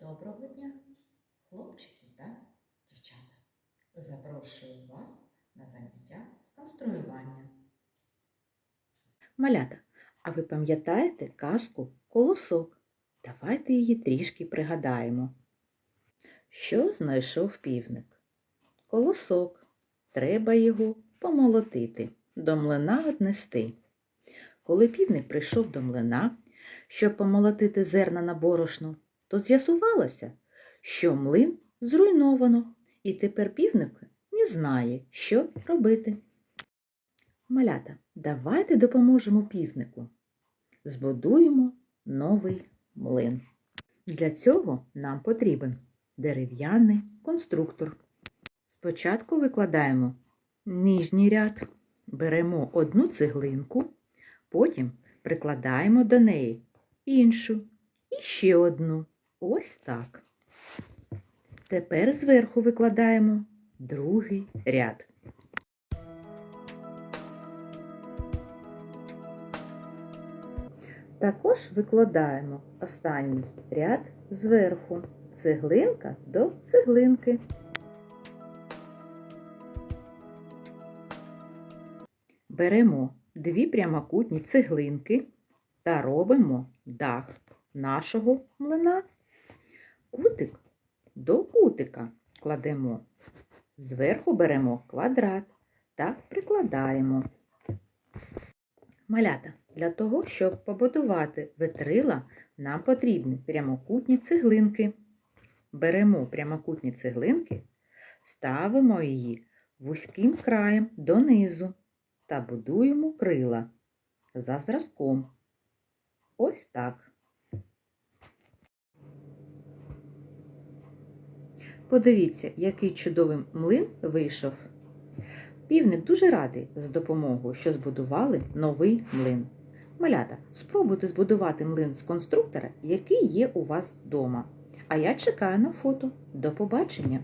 Доброго дня, хлопчики та дівчата. Запрошую вас на заняття з конструювання. Малята, а ви пам'ятаєте казку Колосок? Давайте її трішки пригадаємо. Що знайшов півник? Колосок. Треба його помолотити, до млина віднести. Коли півник прийшов до млина, щоб помолотити зерна на борошно, то з'ясувалося, що млин зруйновано, і тепер півник не знає, що робити. Малята, давайте допоможемо півнику. Збудуємо новий млин. Для цього нам потрібен дерев'яний конструктор. Спочатку викладаємо нижній ряд, беремо одну цеглинку, потім прикладаємо до неї іншу і ще одну. Ось так. Тепер зверху викладаємо другий ряд. Також викладаємо останній ряд зверху, цеглинка до цеглинки. Беремо дві прямокутні цеглинки та робимо дах нашого млина. Кутик до кутика кладемо. Зверху беремо квадрат та прикладаємо. Малята, для того, щоб побудувати витрила, нам потрібні прямокутні цеглинки. Беремо прямокутні цеглинки, ставимо її вузьким краєм донизу та будуємо крила за зразком. Ось так. Подивіться, який чудовий млин вийшов. Півник дуже радий з допомогою, що збудували новий млин. Малята, спробуйте збудувати млин з конструктора, який є у вас вдома. А я чекаю на фото. До побачення!